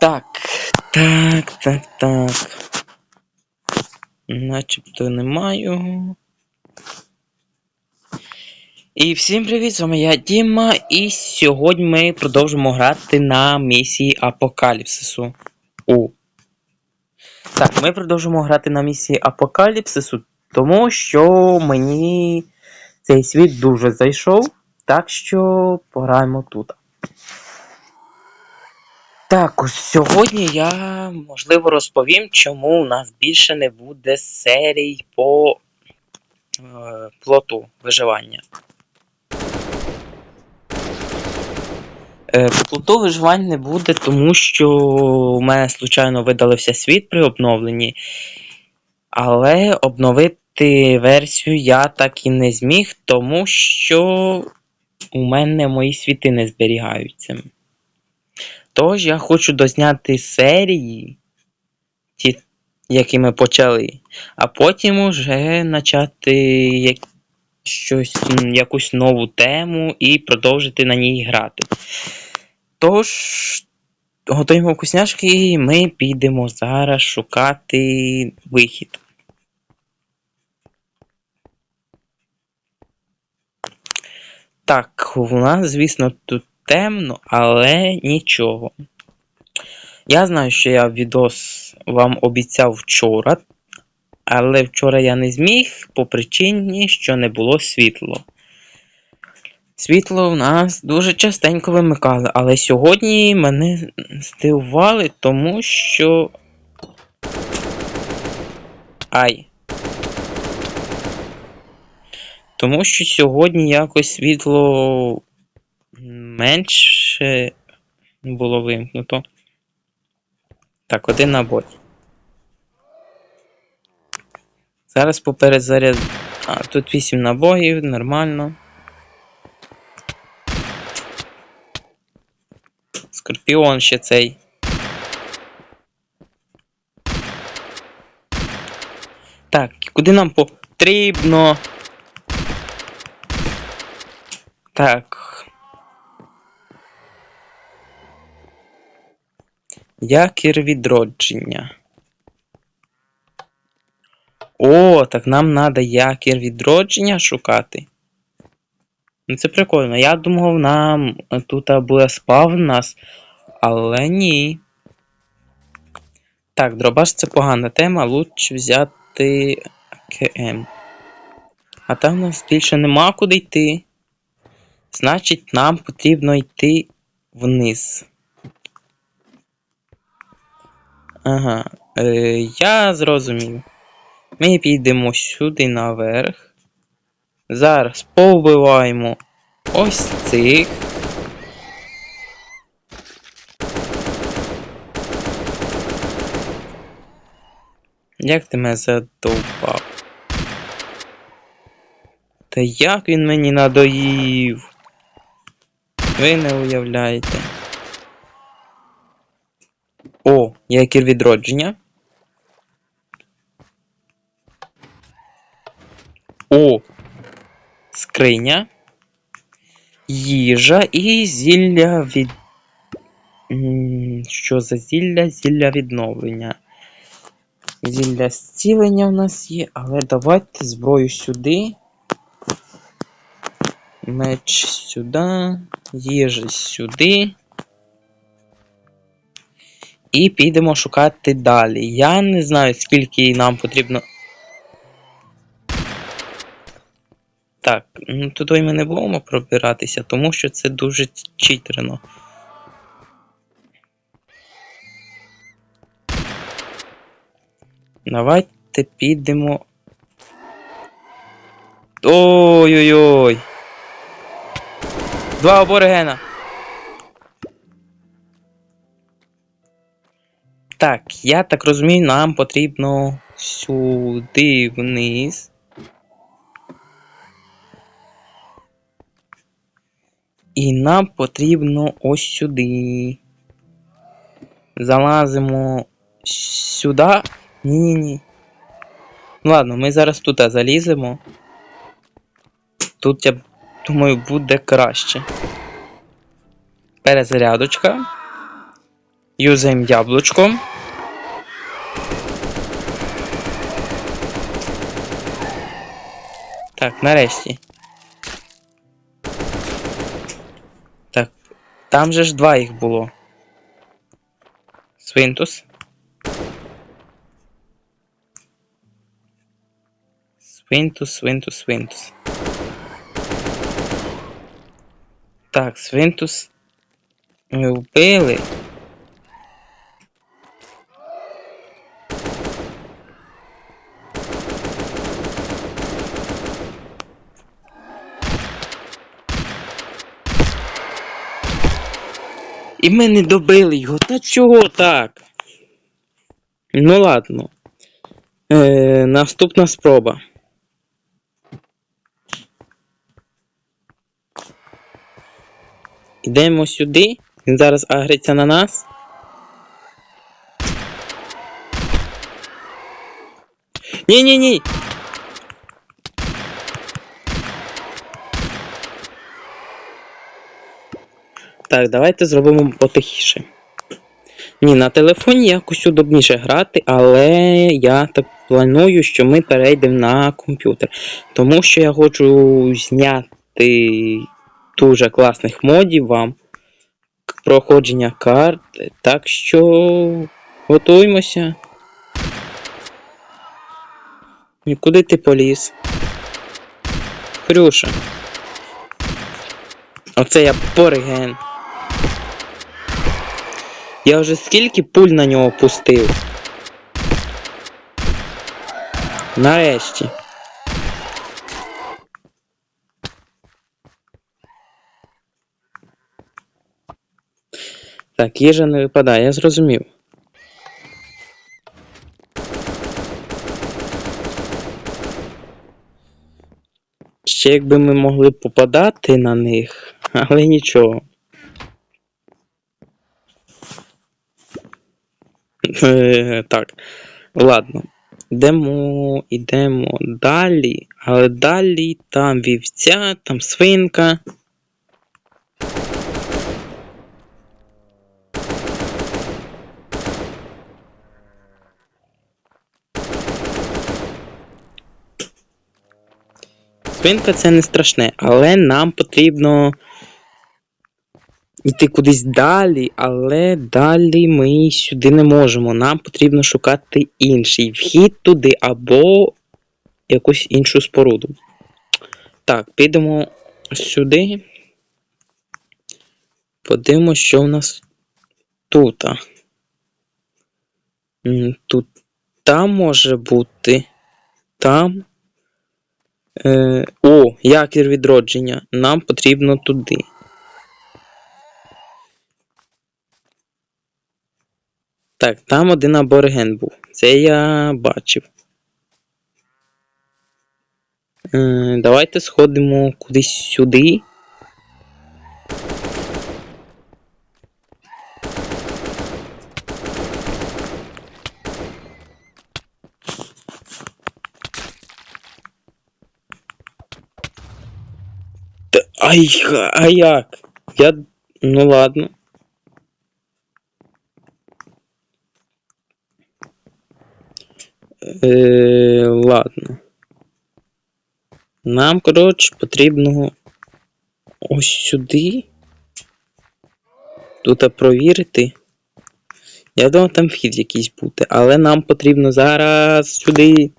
Так, так, так, так. Начебто немає. І всім привіт, з вами я Діма, і сьогодні ми продовжимо грати на місії Апокаліпсису. У. Так, ми продовжимо грати на місії Апокаліпсису, тому що мені цей світ дуже зайшов. Так що пограємо тут. Так, ось сьогодні я можливо розповім, чому у нас більше не буде серій по е, плоту виживання. Е, по плоту виживання не буде, тому що у мене случайно видалився світ при обновленні. Але обновити версію я так і не зміг, тому що у мене мої світи не зберігаються. Тож я хочу дозняти серії, ті, які ми почали, а потім уже почати як... щось, якусь нову тему і продовжити на ній грати. Тож, готуємо вкусняшки і ми підемо зараз шукати вихід. Так, у нас, звісно, тут темно, але нічого. Я знаю, що я відос вам обіцяв вчора, але вчора я не зміг по причині, що не було світло. Світло в нас дуже частенько вимикали, але сьогодні мене здивували, тому що. Ай. Тому що сьогодні якось світло менше було вимкнуто. Так, один набой. Зараз попередзаряд. А, тут 8 набоїв, нормально. Скорпіон ще цей. Так, куди нам потрібно? Так. Якір відродження. О, так нам треба якір відродження шукати. Ну це прикольно. Я думав, нам тут буде спав нас, але ні. Так, дробаш це погана тема, лучше взяти КМ. А там нас більше нема куди йти. Значить, нам потрібно йти вниз. Ага, е, я зрозумів. Ми підемо сюди наверх. Зараз повбиваємо ось цих. Як ти мене задовбав? Та як він мені надоїв? Ви не уявляєте. О, якір відродження. О, скриня. Їжа і зілля від. Що за зілля? Зілля відновлення. Зілля зцілення у нас є, але давайте зброю сюди. Меч сюди. Їжа сюди. І підемо шукати далі. Я не знаю, скільки нам потрібно. Так, ну туди ми не будемо пробиратися, тому що це дуже читерно. Давайте підемо. Ой-ой-ой! Два аборигена! Так, я так розумію, нам потрібно сюди вниз. І нам потрібно ось сюди. Залазимо сюди. Ні-ні-ні. Ладно, ми зараз тут заліземо. Тут, я думаю, буде краще. Перезарядочка. Юзаємо яблучко. Так, нарешті. Так, там же ж два їх було. Свинтус. Свинтус, свинтус, свинтус. Так, свинтус. Ми вбили. І ми не добили його. Та чого так? Ну ладно. Е, наступна спроба. Йдемо сюди. Він зараз агриться на нас. Ні-ні-ні! Так, давайте зробимо потихіше. Ні, на телефоні якось удобніше грати, але я так планую, що ми перейдемо на комп'ютер. Тому що я хочу зняти дуже класних модів вам проходження карт. Так що готуємося. І куди ти поліз? Хрюша. Оце я пориген. Я вже скільки пуль на нього пустив. Нарешті. Так, їжа не випадає, я зрозумів. Ще якби ми могли попадати на них, але нічого. Так, ладно. Йдемо, йдемо далі, але далі там вівця, там свинка. Свинка це не страшне, але нам потрібно йти кудись далі, але далі ми сюди не можемо. Нам потрібно шукати інший вхід туди або якусь іншу споруду. Так, підемо сюди. Подивимося, що в нас тут. Тут там може бути. Там. Е, о, якір відродження. Нам потрібно туди. Так, там один абориген був. Це я бачив. Е, давайте сходимо кудись сюди. Та, ай, а як? Я. Ну ладно. Е, ладно. Нам, коротше, потрібно ось сюди. Тут провірити. Я думав, там вхід якийсь буде, але нам потрібно зараз сюди.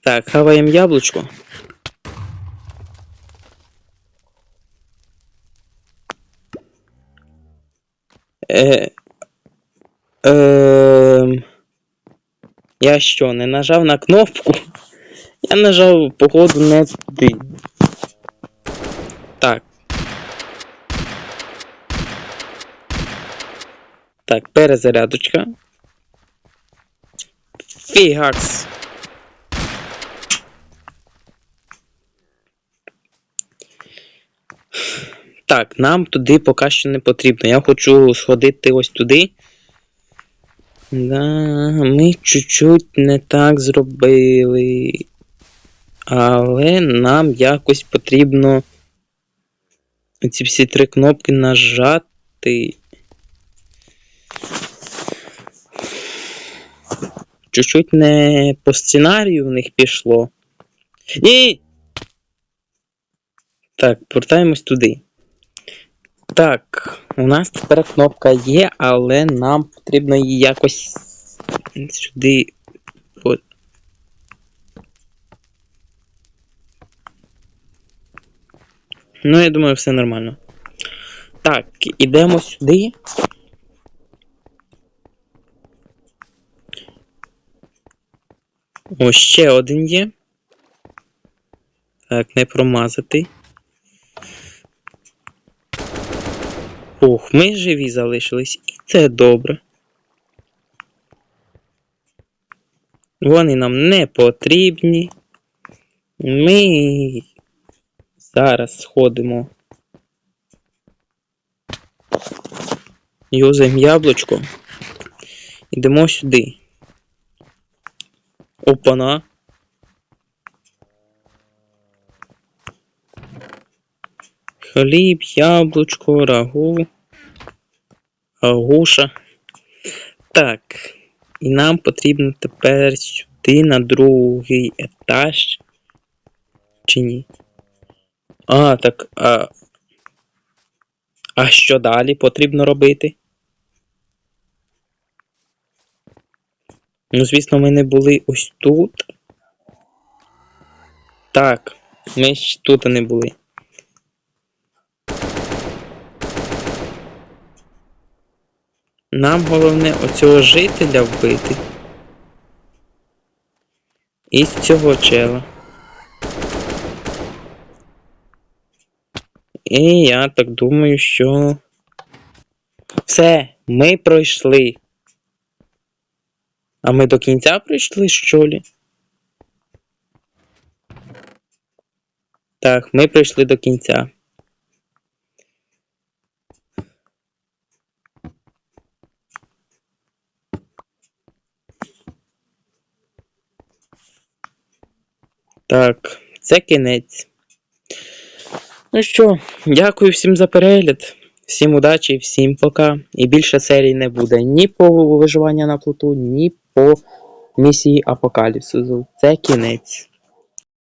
Так, хаваємо яблучко. Е, Ем, я що, не нажав на кнопку? Я нажав, походу, не туди. Так. Так, перезарядочка. Фігакс. Так, нам туди поки що не потрібно. Я хочу сходити ось туди. Да, ми чуть-чуть не так зробили. Але нам якось потрібно ці всі три кнопки нажати. Чуть-чуть не по сценарію в них пішло. Ні! Так, повертаємось туди. Так, у нас тепер кнопка є, але нам потрібно її якось сюди. От. Ну, я думаю, все нормально. Так, ідемо сюди. О, ще один є. Так, не промазати. Ми живі залишились, і це добре. Вони нам не потрібні. Ми зараз сходимо. Юзаємо яблучко. Йдемо сюди. Опана. Хліб, яблучко, рагу. Агуша. Так. І нам потрібно тепер сюди на другий етаж. Чи ні? А, так. А, а що далі потрібно робити? Ну, звісно, ми не були ось тут. Так, ми ще тут не були. Нам головне оцього жителя вбити. І з цього чела. І я так думаю, що. Все, ми пройшли. А ми до кінця прийшли, що ли? Так, ми прийшли до кінця. Так, це кінець. Ну що, дякую всім за перегляд. Всім удачі, всім пока. І більше серій не буде ні по виживання на плоту, ні по місії Апокаліпсису. Це кінець.